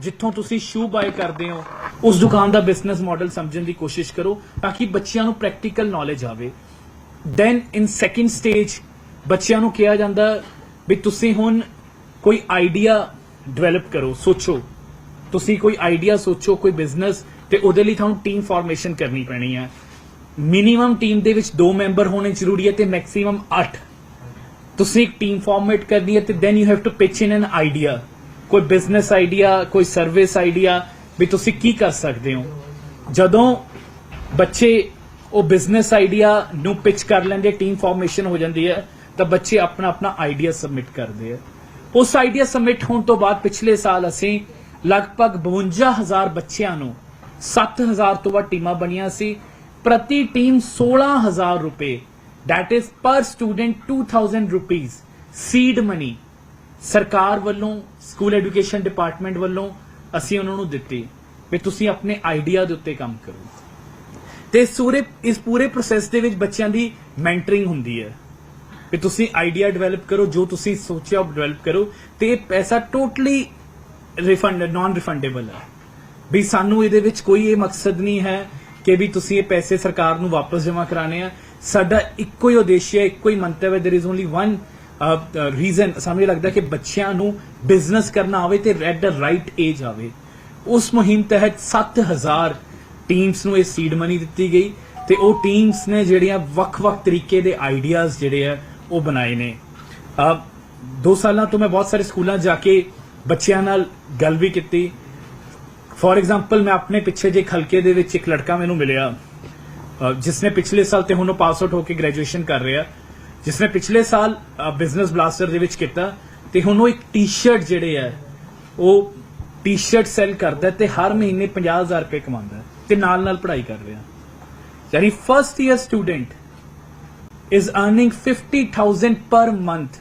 ਜਿੱਥੋਂ ਤੁਸੀਂ shoe bye ਕਰਦੇ ਹੋ, ਉਸ ਦੁਕਾਨ ਦਾ ਬਿਜ਼ਨਸ ਮਾਡਲ ਸਮਝਣ ਦੀ ਕੋਸ਼ਿਸ਼ ਕਰੋ ਤਾਂ ਕਿ ਬੱਚਿਆਂ ਨੂੰ ਪ੍ਰੈਕਟੀਕਲ ਨੌਲੇਜ ਆਵੇ। ਦੈਨ ਇਨ ਸੈਕਿੰਡ ਸਟੇਜ ਬੱਚਿਆਂ ਨੂੰ ਕਿਹਾ ਜਾਂਦਾ ਵੀ ਤੁਸੀਂ ਹੁਣ ਕੋਈ ਆਈਡੀਆ ਡਿਵੈਲਪ ਕਰੋ, ਸੋਚੋ। ਤੁਸੀਂ ਕੋਈ ਆਈਡੀਆ ਸੋਚੋ, ਕੋਈ ਬਿਜ਼ਨਸ ਤੇ ਉਹਦੇ ਲਈ ਤੁਹਾਨੂੰ ਟੀਮ ਫਾਰਮੇਸ਼ਨ ਕਰਨੀ ਪੈਣੀ ਹੈ ਮਿਨੀਮਮ ਟੀਮ ਦੇ ਵਿੱਚ 2 ਮੈਂਬਰ ਹੋਣੇ ਜ਼ਰੂਰੀ ਹੈ ਤੇ ਮੈਕਸਿਮਮ 8 ਤੁਸੀਂ ਇੱਕ ਟੀਮ ਫਾਰਮੇਟ ਕਰਨੀ ਹੈ ਤੇ then you have to pitch in an idea ਕੋਈ ਬਿਜ਼ਨਸ ਆਈਡੀਆ ਕੋਈ ਸਰਵਿਸ ਆਈਡੀਆ ਵੀ ਤੁਸੀਂ ਕੀ ਕਰ ਸਕਦੇ ਹੋ? ਜਦੋਂ ਬੱਚੇ ਉਹ ਬਿਜ਼ਨਸ ਆਈਡੀਆ ਨੂੰ ਪਿਚ ਕਰ ਲੈਂਦੇ ਟੀਮ ਫਾਰਮੇਸ਼ਨ ਹੋ ਜਾਂਦੀ ਹੈ, ਤਾਂ ਬੱਚੇ ਆਪਣਾ ਆਪਣਾ ਆਈਡੀਆ ਸਬਮਿਟ ਕਰਦੇ ਆ ਉਸ ਆਈਡੀਆ ਸਬਮਿਟ ਹੋਣ ਤੋਂ ਬਾਅਦ ਪਿਛਲੇ ਸਾਲ ਅਸੀਂ ਲਗਭਗ 52000 ਬੱਚਿਆਂ ਨੂੰ 7000 ਤੋਂ ਵੱਧ ਟੀਮਾਂ ਬਣੀਆਂ ਸੀ। ਪ੍ਰਤੀ ਟੀਮ 16000 ਰੁਪਏ, that is per student 2000 rupees, seed money ਸਰਕਾਰ ਵੱਲੋਂ ਸਕੂਲ ਐਜੂਕੇਸ਼ਨ ਡਿਪਾਰਟਮੈਂਟ ਵੱਲੋਂ ਅਸੀਂ ਉਹਨਾਂ ਨੂੰ ਦਿੱਤੀ ਵੀ ਤੁਸੀਂ ਆਪਣੇ ਆਈਡੀਆ ਦੇ ਉੱਤੇ ਕੰਮ ਕਰੋ। ਤੇ ਸੂਰੇ ਇਸ ਪੂਰੇ ਪ੍ਰੋਸੈਸ ਦੇ ਵਿੱਚ ਬੱਚਿਆਂ ਦੀ ਮੈਂਟਰਿੰਗ ਹੁੰਦੀ ਹੈ। ਵੀ ਤੁਸੀਂ ਆਈਡੀਆ ਡਿਵੈਲਪ ਕਰੋ, ਜੋ ਤੁਸੀਂ ਸੋਚਿਆ ਉਹ ਡਿਵੈਲਪ ਕਰੋ ਤੇ ਇਹ ਪੈਸਾ ਟੋਟਲੀ ਰਿਫੰਡ ਨਾਨ ਰਿਫੰਡੇਬਲ ਹੈ। ਵੀ ਸਾਨੂੰ ਇਹਦੇ ਵਿੱਚ ਕੋਈ ਇਹ ਮਕਸਦ ਨਹੀਂ ਹੈ ਕਿ ਵੀ ਤੁਸੀਂ ਇਹ ਪੈਸੇ ਸਰਕਾਰ ਨੂੰ ਵਾਪਸ ਜਮ੍ਹਾਂ ਕਰਾਣੇ ਆ। ਸਾਡਾ ਇੱਕੋ ਹੀ ਉਦੇਸ਼ ਹੈ, ਇੱਕੋ ਹੀ ਮੰਤਵ ਹੈ, there is only one reason ਸਾਨੂੰ ਇਹ ਲੱਗਦਾ ਕਿ ਬੱਚਿਆਂ ਨੂੰ ਬਿਜ਼ਨਸ ਕਰਨਾ ਆਵੇ ਤੇ ਐਟ ਰਾਈਟ ਏਜ ਆਵੇ ਉਸ ਮੁਹਿੰਮ ਤਹਿਤ 7000 ਟੀਮਸ ਨੂੰ ਇਹ ਸੀਡ ਮਨੀ ਦਿੱਤੀ ਗਈ ਤੇ ਉਹ ਟੀਮਸ ਨੇ ਜਿਹੜੀਆਂ ਵੱਖ-ਵੱਖ ਤਰੀਕੇ ਦੇ ਆਈਡੀਆਜ਼ ਜਿਹੜੇ ਆ ਉਹ ਬਣਾਏ ਨੇ। ਅ ਦੋ ਸਾਲਾਂ ਤੋਂ ਮੈਂ ਬਹੁਤ ਸਾਰੇ ਸਕੂਲਾਂ ਜਾ ਕੇ ਬੱਚਿਆਂ ਨਾਲ ਗੱਲ ਵੀ ਕੀਤੀ। ਫੋਰ ਐਗਜ਼ਾਮਪਲ ਮੈਂ ਆਪਣੇ ਪਿੱਛੇ ਜੇ ਖਲਕੇ ਦੇ ਵਿੱਚ ਇੱਕ ਲੜਕਾ ਮੈਨੂੰ ਮਿਲਿਆ ਅ, ਜਿਸਨੇ ਪਿਛਲੇ ਸਾਲ ਤੇ ਹੁਣ ਉਹ ਪਾਸ ਆਊਟ ਹੋ ਕੇ ਗ੍ਰੈਜੂਏਸ਼ਨ ਕਰ ਰਿਹਾ। ਜਿਸਨੇ ਪਿਛਲੇ ਸਾਲ ਬਿਜ਼ਨਸ ਬਲਾਸਟਰ ਦੇ ਵਿੱਚ ਕੀਤਾ ਤੇ ਹੁਣ ਉਹ ਇੱਕ ਟੀ-ਸ਼ਰਟ ਜਿਹੜੇ ਆ, ਉਹ ਟੀ-ਸ਼ਰਟ ਸੈਲ ਕਰਦਾ ਤੇ ਹਰ ਮਹੀਨੇ 50000 ਰੁਪਏ ਕਮਾਉਂਦਾ ਤੇ ਨਾਲ ਨਾਲ ਪੜ੍ਹਾਈ ਕਰ ਰਿਹਾ। ਯਾਨੀ first year student is earning 50000 per month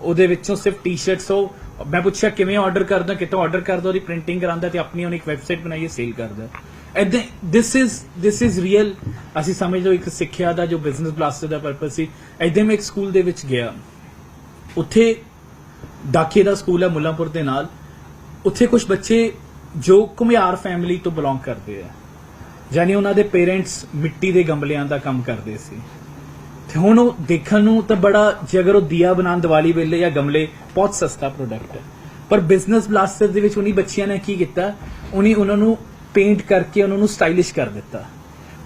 ਉਹਦੇ ਵਿੱਚੋਂ ਸਿਰਫ ਟੀ-ਸ਼ਰਟਸ ਉਹ, ਮੈਂ ਪੁੱਛਿਆ ਕਿਵੇਂ ਆਰਡਰ ਕਰਦਾ ਕਿਤੋਂ ਆਰਡਰ ਕਰਦਾ, ਉਹਦੀ ਪ੍ਰਿੰਟਿੰਗ ਕਰਾਂਦਾ ਤੇ ਆਪਣੀ ਉਹਨੇ ਇੱਕ ਵੈਬਸਾਈਟ ਬਣਾਈ ਹੈ ਸੇਲ ਕਰਦਾ। ਐਦਾਂ this is this is real ਅਸੀਂ ਸਮਝ ਲਓ ਇੱਕ ਸਿੱਖਿਆ ਦਾ ਜੋ ਬਿਜ਼ਨਸ ਬਲਾਸਟਰ ਦਾ ਪਰਪਸ ਸੀ ਐਦਾਂ ਮੈਂ ਇੱਕ ਸਕੂਲ ਦੇ ਵਿੱਚ ਗਿਆ। ਉੱਥੇ ਦਾਖੇ ਦਾ ਸਕੂਲ ਹੈ ਮੁੱਲਾਂਪੁਰ ਦੇ ਨਾਲ। ਉੱਥੇ ਕੁਝ ਬੱਚੇ ਜੋ ਘੁਮਿਆਰ ਫੈਮਿਲੀ ਤੋਂ ਬਿਲੋਂਗ ਕਰਦੇ ਆ। ਯਾਨੀ ਉਹਨਾਂ ਦੇ ਪੇਰੈਂਟਸ ਮਿੱਟੀ ਦੇ ਗਮਲਿਆਂ ਦਾ ਕੰਮ ਕਰਦੇ ਸੀ। ਤੇ ਹੁਣ ਉਹ ਦੇਖਣ ਨੂੰ ਤਾਂ ਬੜਾ, ਜੇ ਅਗਰ ਉਹ ਦੀਆ ਬਣਾਉਣ ਦੀਵਾਲੀ ਵੇਲੇ ਜਾਂ ਗਮਲੇ, ਬਹੁਤ ਸਸਤਾ ਪ੍ਰੋਡਕਟ ਹੈ। ਪਰ ਬਿਜ਼ਨਸ ਬਲਾਸਟਰ ਦੇ ਵਿੱਚ ਉਹਨੀ ਬੱਚਿਆਂ ਨੇ ਕੀ ਕੀਤਾ? ਉਹਨੇ ਉਹਨਾਂ ਨੂੰ ਪੇਂਟ ਕਰਕੇ ਉਹਨਾਂ ਨੂੰ ਸਟਾਈਲਿਸ਼ ਕਰ ਦਿੱਤਾ।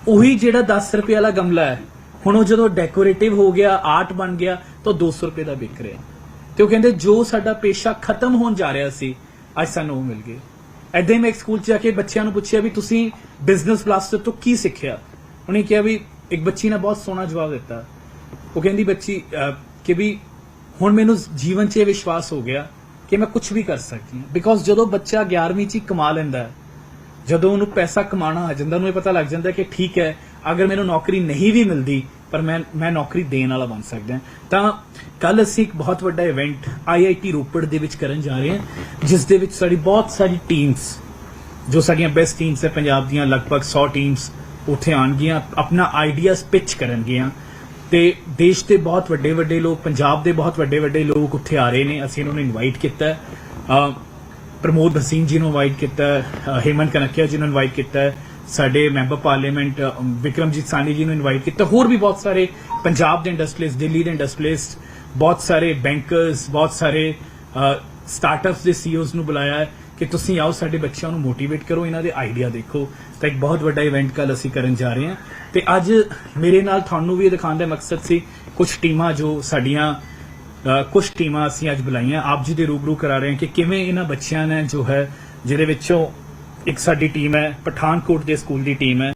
ਉਹੀ ਜਿਹੜਾ 10 ਰੁਪਏ ਵਾਲਾ ਗਮਲਾ ਹੈ, ਹੁਣ ਉਹ ਜਦੋਂ ਡੈਕੋਰੇਟਿਵ ਹੋ ਗਿਆ ਆਰਟ ਬਣ ਗਿਆ, ਤਾਂ 200 ਰੁਪਏ ਦਾ ਵਿਕ ਰਿਹਾ ਤੇ ਉਹ ਕਹਿੰਦੇ, ਜੋ ਸਾਡਾ ਪੇਸ਼ਾ ਖਤਮ ਹੋਣ ਜਾ ਰਿਹਾ ਸੀ, ਅੱਜ ਸਾਨੂੰ ਉਹ ਮਿਲ ਗਏ। ਐਦਾਂ ਹੀ ਮੈਂ ਇੱਕ ਸਕੂਲ 'ਚ ਜਾ ਕੇ ਬੱਚਿਆਂ ਨੂੰ ਪੁੱਛਿਆ ਵੀ ਤੁਸੀਂ ਬਿਜ਼ਨਸ ਬਲਾਸਟਰ ਤੋਂ ਕੀ ਸਿੱਖਿਆ? ਉਹਨੇ ਕਿਹਾ ਵੀ ਇੱਕ ਬੱਚੀ ਨੇ ਬਹੁਤ ਸੋਹਣਾ ਜਵਾਬ ਦਿੱਤਾ। ਉਹ ਕਹਿੰਦੀ, ਬੱਚੀ ਕਿ ਵੀ ਹੁਣ ਮੈਨੂੰ ਜੀਵਨ 'ਚ ਇਹ ਵਿਸ਼ਵਾਸ ਹੋ ਗਿਆ ਕਿ ਮੈਂ ਕੁਝ ਵੀ ਕਰ ਸਕਦੀ ਹਾਂ। ਬਿਕੋਜ਼ ਜਦੋਂ ਬੱਚਾ 11ਵੀਂ 'ਚ ਹੀ ਕਮਾ ਲੈਂਦਾ ਹੈ ਜਦੋਂ ਉਹਨੂੰ ਪੈਸਾ ਕਮਾਉਣਾ ਆ ਜਾਂਦਾ, ਉਹਨੂੰ ਇਹ ਪਤਾ ਲੱਗ ਜਾਂਦਾ ਕਿ ਠੀਕ ਹੈ, ਅਗਰ ਮੈਨੂੰ ਨੌਕਰੀ ਨਹੀਂ ਵੀ ਮਿਲਦੀ, ਪਰ ਮੈਂ ਮੈਂ ਨੌਕਰੀ ਦੇਣ ਵਾਲਾ ਬਣ ਸਕਦਾ ਤਾਂ ਕੱਲ ਅਸੀਂ ਇੱਕ ਬਹੁਤ ਵੱਡਾ ਇਵੈਂਟ ਆਈਆਈਟੀ ਰੋਪੜ ਦੇ ਵਿੱਚ ਕਰਨ ਜਾ ਰਹੇ ਹਾਂ, ਜਿਸ ਦੇ ਵਿੱਚ ਸਾਡੀ ਬਹੁਤ ਸਾਰੀ ਟੀਮਸ ਜੋ ਸਾਡੀਆਂ ਬੈਸਟ ਟੀਮਸ ਹੈ ਪੰਜਾਬ ਦੀਆਂ, ਲਗਭਗ 100 ਟੀਮਸ ਉੱਥੇ ਆਣਗੀਆਂ ਆਪਣਾ ਆਈਡੀਆਜ਼ ਪਿਚ ਕਰਨਗੀਆਂ। ਤੇ ਦੇਸ਼ ਦੇ ਬਹੁਤ ਵੱਡੇ ਵੱਡੇ ਲੋਕ, ਪੰਜਾਬ ਦੇ ਬਹੁਤ ਵੱਡੇ ਵੱਡੇ ਲੋਕ ਉੱਥੇ ਆ ਰਹੇ ਨੇ, ਅਸੀਂ ਇਹਨਾਂ ਨੂੰ ਇਨਵਾਈਟ ਕੀਤਾ। ਪ੍ਰਮੋਦ ਹਸੀਨ ਜੀ ਨੂੰ ਇਨਵਾਈਟ ਕੀਤਾ ਹੇਮਨ ਅਹ ਕਨਕਿਆ ਜੀ ਨੂੰ ਇਨਵਾਈਟ ਕੀਤਾ, ਸਾਡੇ ਮੈਂਬਰ ਪਾਰਲੀਮੈਂਟ ਵਿਕਰਮਜੀਤ ਸਾਨੀ ਜੀ ਨੂੰ ਇਨਵਾਈਟ ਕੀਤਾ, ਹੋਰ ਵੀ ਬਹੁਤ ਸਾਰੇ ਪੰਜਾਬ ਦੇ ਇੰਡਸਟਰੀਜ਼ ਦਿੱਲੀ ਦੇ ਇੰਡਸਟਰੀਜ਼ ਬਹੁਤ ਸਾਰੇ ਬੈਂਕਰਸ ਬਹੁਤ ਸਾਰੇ ਸਟਾਰਟਅਪਸ ਦੇ ਸੀਈਓਜ਼ ਨੂੰ ਬੁਲਾਇਆ ਕਿ ਤੁਸੀਂ ਆਓ, ਸਾਡੇ ਬੱਚਿਆਂ ਨੂੰ ਮੋਟੀਵੇਟ ਕਰੋ, ਇਹਨਾਂ ਦੇ ਆਈਡੀਆ ਦੇਖੋ। ਤਾਂ ਇੱਕ ਬਹੁਤ ਵੱਡਾ ਇਵੈਂਟ ਕੱਲ ਅਸੀਂ ਕਰਨ ਜਾ ਰਹੇ ਹਾਂ। ਤੇ ਅੱਜ ਮੇਰੇ ਨਾਲ ਤੁਹਾਨੂੰ ਵੀ ਇਹ ਦਿਖਾਉਣ ਦਾ ਮਕਸਦ ਸੀ ਕੁਝ ਟੀਮਾਂ ਜੋ ਸਾਡੀਆਂ ਕੁਝ ਟੀਮਾਂ ਅਸੀਂ ਅੱਜ ਬੁਲਾਈਆਂ। ਆਪ ਜੀ ਦੇ ਰੂਬਰੂ ਕਰਾ ਰਹੇ ਹਾਂ ਕਿ ਕਿਵੇਂ ਇਹਨਾਂ ਬੱਚਿਆਂ ਨੇ ਜੋ ਹੈ, ਜਿਹਦੇ ਵਿੱਚੋਂ ਇੱਕ ਸਾਡੀ ਟੀਮ ਹੈ, ਪਠਾਨਕੋਟ ਦੇ ਸਕੂਲ ਦੀ ਟੀਮ ਹੈ।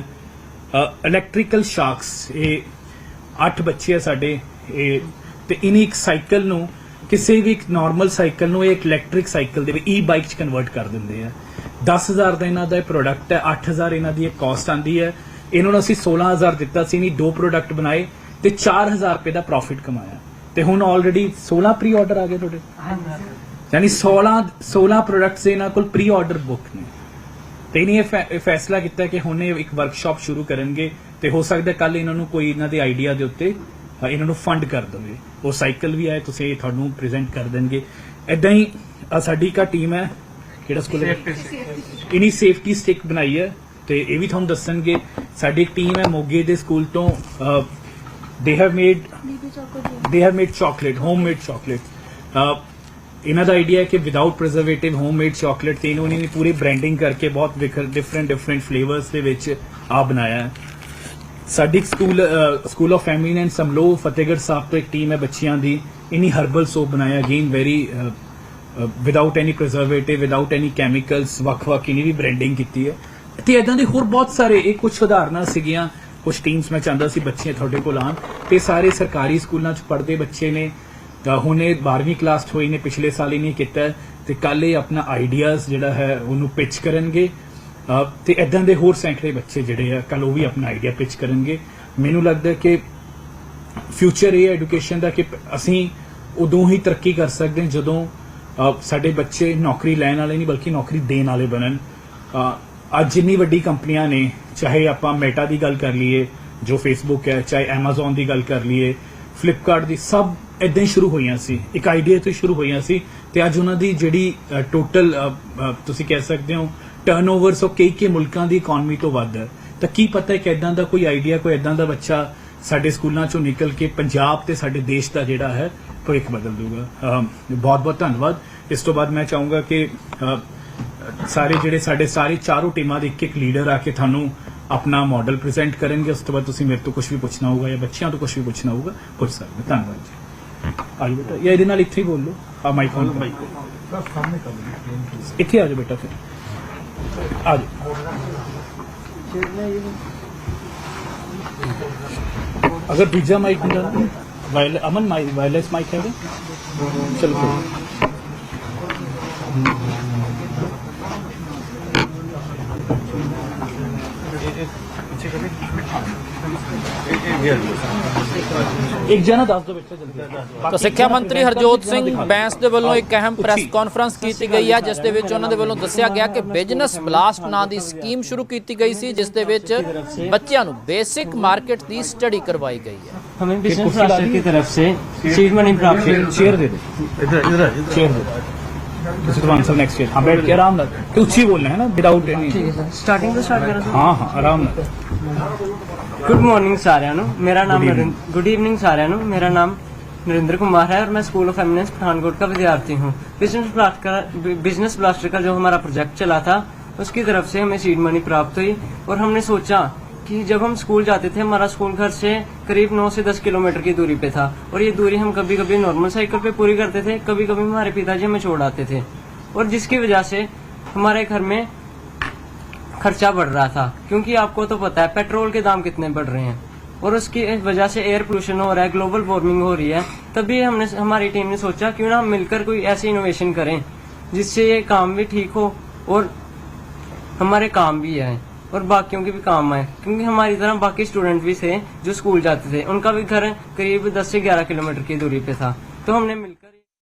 ਇਲੈਕਟ੍ਰੀਕਲ ਸ਼ਾਕਸ ਇਹ 8 ਬੱਚੇ ਆ ਸਾਡੇ, ਇਹ ਤੇ ਇਨੀ ਇੱਕ ਸਾਈਕਲ ਨੂੰ, ਕਿਸੇ ਵੀ ਇੱਕ ਨਾਰਮਲ ਸਾਈਕਲ ਨੂੰ ਇਹ ਇੱਕ ਇਲੈਕਟ੍ਰਿਕ ਸਾਈਕਲ ਦੇ ਵਿੱਚ ਈ ਬਾਈਕ ਚ ਕਨਵਰਟ ਕਰ ਦਿੰਦੇ ਆ। 10000 ਦਾ ਇਹਨਾਂ ਦਾ ਇਹ ਪ੍ਰੋਡਕਟ ਹੈ 8000 ਇਹਨਾਂ ਦੀ ਇਹ ਕਾਸਟ ਆਂਦੀ ਹੈ। ਇਹਨਾਂ ਨੂੰ ਅਸੀਂ 16000 ਦਿੱਤਾ ਸੀ ਨਹੀਂ ਦੋ ਪ੍ਰੋਡਕਟ ਬਣਾਏ ਤੇ 4000 ਰੁਪਏ ਦਾ ਪ੍ਰੋਫਿਟ ਕਮਾਇਆ। ਤੇ ਹੁਣ ਆਲਰੇਡੀ 16 ਪ੍ਰੀ ਆਰਡਰ ਆ ਗਏ ਤੁਹਾਡੇ? ਯਾਨੀ 16 16 ਪ੍ਰੋਡਕਟਸ ਇਹਨਾਂ ਕੋਲ ਪ੍ਰੀ ਆਰਡਰ ਬੁੱਕ ਨੇ। ਤੇ ਇਹਨੇ ਇਹ ਫੈ- ਫੈਸਲਾ ਕੀਤਾ ਕਿ ਹੁਣ ਇਹ ਇੱਕ ਵਰਕਸ਼ਾਪ ਸ਼ੁਰੂ ਕਰਨਗੇ ਤੇ ਹੋ ਸਕਦਾ ਕੱਲ ਇਹਨਾਂ ਨੂੰ ਕੋਈ ਇਹਨਾਂ ਦੇ ਆਈਡੀਆ ਦੇ ਉੱਤੇ ਇਹਨਾਂ ਨੂੰ ਫੰਡ ਕਰ ਦੇਵੇ। ਉਹ ਸਾਈਕਲ ਵੀ ਆਏ ਤੁਸੀਂ ਤੁਹਾਨੂੰ ਪ੍ਰੈਜ਼ੈਂਟ ਕਰ ਦੇਣਗੇ। ਐਦਾਂ ਹੀ ਸਾਡੀ ਇੱਕ ਟੀਮ ਹੈ, ਕਿਹੜਾ ਸਕੂਲ ਹੈ? ਇਨੀ ਸੇਫਟੀ ਸਟਿਕ ਬਣਾਈ ਹੈ ਤੇ ਇਹ ਵੀ ਤੁਹਾਨੂੰ ਦੱਸਣਗੇ। ਸਾਡੀ ਇੱਕ ਟੀਮ ਹੈ ਮੋਗੇ ਦੇ ਸਕੂਲ ਤੋਂ they have made they have made chocolate homemade chocolate ਇਹਨਾਂ ਦਾ ਆਈਡੀਆ ਹੈ ਕਿ ਵਿਦਆਊਟ ਪ੍ਰੀਜ਼ਰਵੇਟਿਵ ਹੋਮਮੇਡ ਚਾਕਲੇਟ ਤੇ ਇਹਨਾਂ ਨੇ ਪੂਰੀ ਬ੍ਰਾਂਡਿੰਗ ਕਰਕੇ ਬਹੁਤ ਡਿਫਰੈਂਟ ਡਿਫਰੈਂਟ ਫਲੇਵਰਸ ਦੇ ਵਿੱਚ ਆ ਬਣਾਇਆ ਹੈ ਸਾਡੀ school school of family and ਸਮਲੋ Fatehgarh Sahib ਤੋਂ ਇੱਕ ਟੀਮ ਹੈ ਬੱਚਿਆਂ ਦੀ ਇਨੀ ਹਰਬਲ ਸੋਪ ਬਣਾਇਆ again very without any preservative without any chemicals ਵੱਖ-ਵੱਖ ਇਨੀ ਵੀ ਬ੍ਰਾਂਡਿੰਗ ਕੀਤੀ ਹੈ ਤੇ ਇਦਾਂ ਦੇ ਹੋਰ ਬਹੁਤ ਸਾਰੇ ਇਹ ਕੁਝ ਉਦਾਹਰਨਾਂ ਸੀਗੀਆਂ ਕੁਝ ਟੀਮਸ ਮੈਂ ਚਾਹੁੰਦਾ ਸੀ ਬੱਚੇ ਤੁਹਾਡੇ ਕੋਲ ਆਉਣ। ਤੇ ਸਾਰੇ ਸਰਕਾਰੀ ਸਕੂਲਾਂ 'ਚ ਪੜ੍ਹਦੇ ਬੱਚੇ ਨੇ। ਹੁਣ ਇਹ 12ਵੀਂ ਕਲਾਸ 'ਚ ਹੋਈ ਨੇ ਪਿਛਲੇ ਸਾਲ ਹੀ ਨਹੀਂ ਕੀਤਾ। ਹੈ, ਤੇ ਕੱਲ ਇਹ ਆਪਣਾ ਆਈਡੀਆਜ਼ ਜਿਹੜਾ ਹੈ ਉਹਨੂੰ ਪਿਚ ਕਰਨਗੇ। ਅਹ ਤੇ ਇਦਾਂ ਦੇ ਹੋਰ ਸੈਂਕੜੇ ਬੱਚੇ ਜਿਹੜੇ ਆ ਕੱਲ ਉਹ ਵੀ ਆਪਣਾ ਆਈਡੀਆ ਪਿਚ ਕਰਨਗੇ। ਮੈਨੂੰ ਲੱਗਦਾ ਕਿ ਫਿਊਚਰ ਇਹ ਐਜੂਕੇਸ਼ਨ ਦਾ ਕਿ ਅਸੀਂ ਉਦੋਂ ਹੀ ਤਰੱਕੀ ਕਰ ਸਕਦੇ ਹਾਂ ਜਦੋਂ ਸਾਡੇ ਬੱਚੇ ਨੌਕਰੀ ਲੈਣ ਵਾਲੇ ਨਹੀਂ ਬਲਕਿ ਨੌਕਰੀ ਦੇਣ ਵਾਲੇ ਬਣਨ। ਅੱਜ ਜਿੰਨੀ ਵੱਡੀ ਕੰਪਨੀਆਂ ਨੇ, ਚਾਹੇ ਆਪਾਂ ਮੈਟਾ ਦੀ ਗੱਲ ਕਰ ਲਈਏ, ਜੋ ਫੇਸਬੁੱਕ ਹੈ, ਚਾਹੇ Amazon ਦੀ ਗੱਲ ਕਰ ਲਈਏ ਫਲਿੱਪਕਾਰਟ ਦੀ ਸਭ ਇਦਾਂ ਹੀ ਸ਼ੁਰੂ ਹੋਈਆਂ ਸੀ। ਇੱਕ ਆਈਡੀਆ ਤੋਂ ਸ਼ੁਰੂ ਹੋਈਆਂ ਸੀ ਤੇ ਅੱਜ ਉਹਨਾਂ ਦੀ ਜਿਹੜੀ ਟੋਟਲ ਤੁਸੀਂ ਕਹਿ ਸਕਦੇ ਹੋ ਟਰਨਓਵਰਸ ਉਹ ਕਈ ਕਈ ਮੁਲਕਾਂ ਦੀ ਇਕਨੋਮੀ ਤੋਂ ਵੱਧ ਹੈ। ਤਾਂ ਕੀ ਪਤਾ ਹੈ ਕਿ ਇਦਾਂ ਦਾ ਕੋਈ ਆਈਡੀਆ ਕੋਈ ਇਦਾਂ ਦਾ ਬੱਚਾ ਸਾਡੇ ਸਕੂਲਾਂ ਚੋਂ ਨਿਕਲ ਕੇ ਪੰਜਾਬ ਤੇ ਸਾਡੇ ਦੇਸ਼ ਦਾ ਜਿਹੜਾ ਹੈ, ਭਵਿੱਖ ਬਦਲ ਦੂਗਾ ਬਹੁਤ ਬਹੁਤ ਧੰਨਵਾਦ। ਇਸ ਤੋਂ ਬਾਅਦ ਮੈਂ ਚਾਹੂੰਗਾ ਕਿ ਸਾਰੇ ਜਿਹੜੇ ਸਾਡੇ ਸਾਰੇ ਚਾਰੋਂ ਟੀਮਾਂ ਦੇ ਇੱਕ ਇੱਕ ਲੀਡਰ ਆ ਕੇ ਤੁਹਾਨੂੰ ਆਪਣਾ ਮਾਡਲ ਪ੍ਰੈਜ਼ੈਂਟ ਕਰਨਗੇ, ਉਸ ਤੋਂ ਬਾਅਦ ਤੁਸੀਂ ਮੇਰੇ ਤੋਂ ਕੁਝ ਵੀ ਪੁੱਛਣਾ ਹੋਊਗਾ ਜਾਂ ਬੱਚਿਆਂ ਤੋਂ ਕੁਝ ਵੀ ਪੁੱਛਣਾ ਹੋਊਗਾ, ਪੁੱਛ ਸਕਦੇ ਹੋ। ਧੰਨਵਾਦ ਜੀ। ਆਜੋ ਬੇਟਾ, ਜਾਂ ਇਹਦੇ ਨਾਲ ਇੱਥੇ ਹੀ ਬੋਲ ਲਓ। ਆ ਮਾਈਕ ਔਨ ਇੱਥੇ ਆ ਜਾਓ ਬੇਟਾ ਫਿਰ। ਆ ਜਾਓ ਅਗਰ ਦੂਜਾ ਮਾਈਕ ਹੁੰਦਾ wire Aman mic wireless mic ਹੈ ਚਲੋ ਇੱਕ ਜਣਾ ਦੱਸ ਦਿਓ ਬੇਟਾ ਜਲਦੀ ਤਾਂ ਸਿੱਖਿਆ ਮੰਤਰੀ ਹਰਜੋਤ ਸਿੰਘ ਬੈਂਸ ਦੇ ਵੱਲੋਂ ਇੱਕ ਅਹਿਮ ਪ੍ਰੈਸ ਕਾਨਫਰੰਸ ਕੀਤੀ ਗਈ ਹੈ ਜਿਸ ਦੇ ਵਿੱਚ ਉਹਨਾਂ ਦੇ ਵੱਲੋਂ ਦੱਸਿਆ ਗਿਆ ਕਿ ਬਿਜ਼ਨਸ ਬਲਾਸਟ ਨਾਂ ਦੀ ਸਕੀਮ ਸ਼ੁਰੂ ਕੀਤੀ ਗਈ ਸੀ ਜਿਸ ਦੇ ਵਿੱਚ ਬੱਚਿਆਂ ਨੂੰ ਬੇਸਿਕ ਮਾਰਕੀਟ ਦੀ ਸਟੱਡੀ ਕਰਵਾਈ ਗਈ ਹੈ हमें बिजनेस राष्ट्र की तरफ से सीड मनी प्राप्त हुई चेयर दे दो इधर इधर चेयर दे दो sir. Next year good morning ਸਾਰਿਆਂ ਨੂੰ ਮੇਰਾ ਨਾਮ ਗੁੱਡ ਈਵਨਿੰਗ ਸਾਰਿਆਂ ਨੂੰ نریندر کمار ہے اور میں school of eminence Pathankot کا ودیارتھی ہوں۔ بزنس بلاسٹر کا جو ہمارا پروجیکٹ چلا تھا اس کی طرف سے ہمیں سیڈ منی پراپت ہوئی اور ہم نے سوچا کہ جب ہم سکول جاتے تھے، ہمارا سکول گھر سے قریب نو سے دس کلومیٹر کی دوری پہ تھا اور یہ دوری ہم کبھی کبھی نارمل سائیکل پہ پوری کرتے تھے، کبھی کبھی ہمارے پتا جی ہمیں چھوڑ آتے تھے اور جس کی وجہ سے ہمارے گھر میں خرچہ بڑھ رہا تھا۔ کیونکہ آپ کو تو پتا ہے پیٹرول کے دام کتنے بڑھ رہے ہیں اور اس کی وجہ سے ایئر پولوشن ہو رہا ہے گلوبل وارمنگ ہو رہی ہے۔ تبھی ہم نے، ہماری ٹیم نے سوچا، کیوں نہ ہم مل کر کوئی ایسی انوویشن کریں جس سے یہ کام بھی ٹھیک ہو اور ہمارے کام بھی آئے और बाकियों के भी काम आए क्योंकि हमारी तरह बाकी स्टूडेंट भी थे जो स्कूल जाते थे उनका भी घर करीब 10 से 11 किलोमीटर की दूरी पे था तो हमने मिलकर